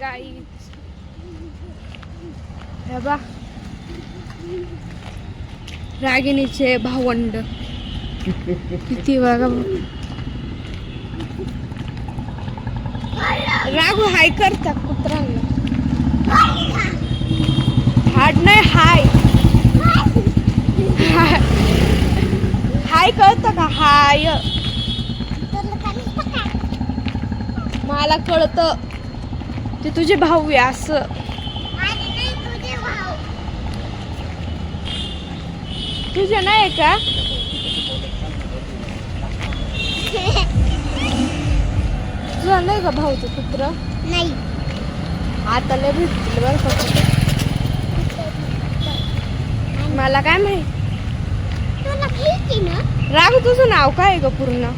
गाई बा रागिणीचे भावंड. किती बघा. राघू हाय करता कुत्र्यांना. हाड नाही हाय. हाय कळतं का? हाय. मला कळतं. ते तुझे भाऊ आहे असं. तुझे नाही का? तुझा नाही का भाऊचं कुत्र नाही. आता लय भेटतील बरं का. मला काय माहीत? राघू तुझं नाव काय आहे ग पूर्ण?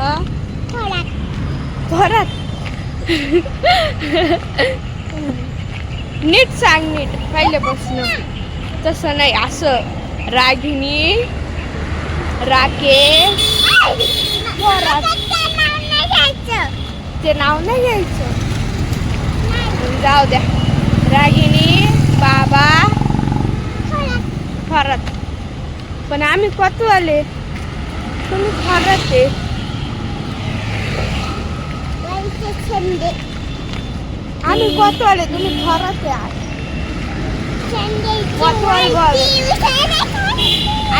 हा परत नीट सांग नीट पहिल्यापासून. तसं नाही असं. रागिनी राकेश. ते नाव नाही घ्यायचं? जाऊ द्या. रागिनी बाबा. परत पण आम्ही कोतवाले. तुम्ही खरंच आहे. आम्ही कोतवाले तुम्ही खरंच आहे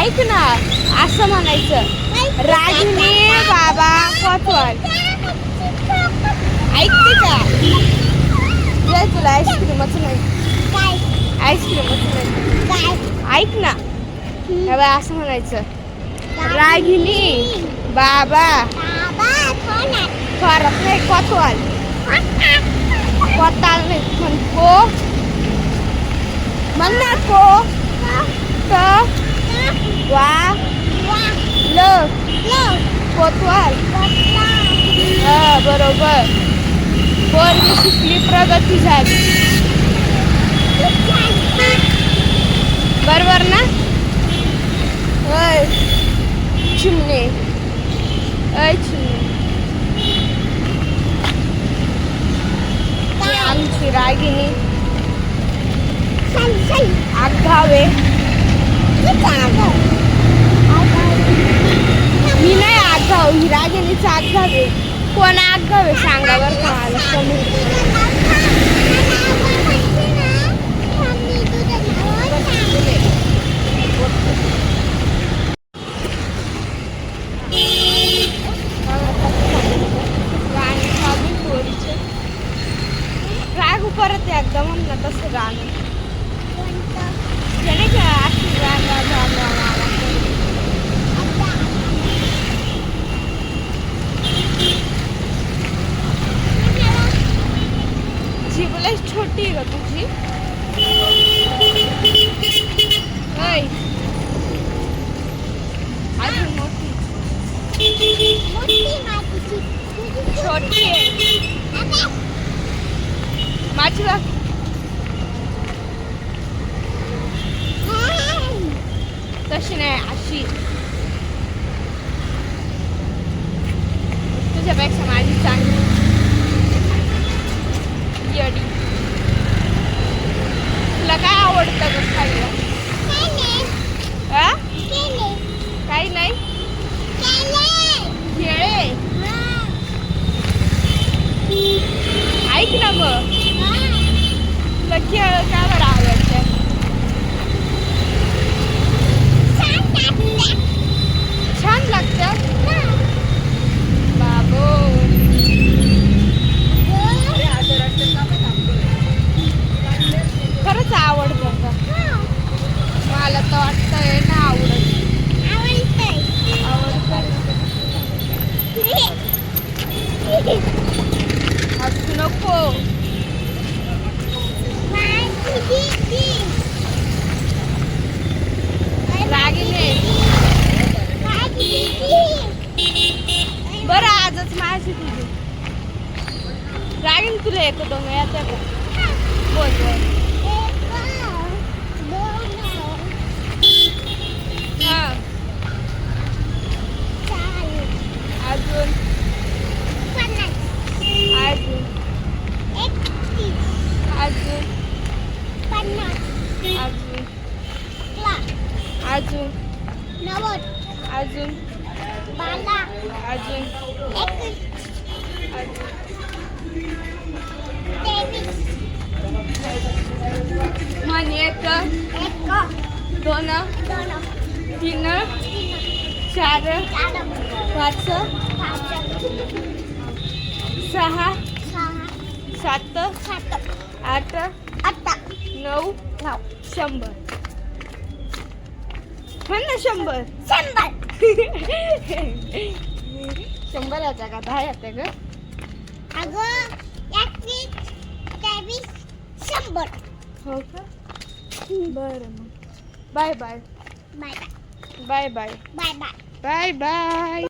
ऐक ना असं म्हणायचं रागिनी बाबा कोतवाल ऐकते का जय तुला आईस्क्रीमच नाही आईस्क्रीमच नाही ऐक ना हे बघ, असं म्हणायचं रागिनी बाबा खरंच नाही कोतवाल कोताल नाही म्हण को म्हण ना को त वा ल कोतवाल हा बरोबर. पोरगी शिकली प्रगती झाली. बरोबर ना? अय चिमणे. अय चिमणे. ही आमची रागिनी आगावे मी नाही आगाव रागिनीचं आगावे कोण आगावे सांगा बरं का मला कमेंट गाणी चालू आहे पोरीचे. राग परत एकदा म्हणलं तसं गाणं ते नाही का आशीर्वाद झाला मला. जीभ लय छोटी आहे का तुझी होय. अजून मोठी छोटी आहे माझी बघ तशी नाही अशी तुझ्यापेक्षा माझी चांगली यडी तुला काय आवडतं ग खायला आ? काही नाही खेळे ऐक ना मग तुला खेळ एक दोन वेळा तर बोल. हां. अजून? अजून? अजून? अजून? अजून? अजून? अजून? अजून? मन एक दोन तीन चार पाच सहा सात आठ नऊ शंभर. म्हण ना शंभर. शंभर. शंभर आता का? दहा येते ग अगं शंभर हो का? बरं मग. Bye. Bye bye. Bye bye. Bye bye. Bye bye.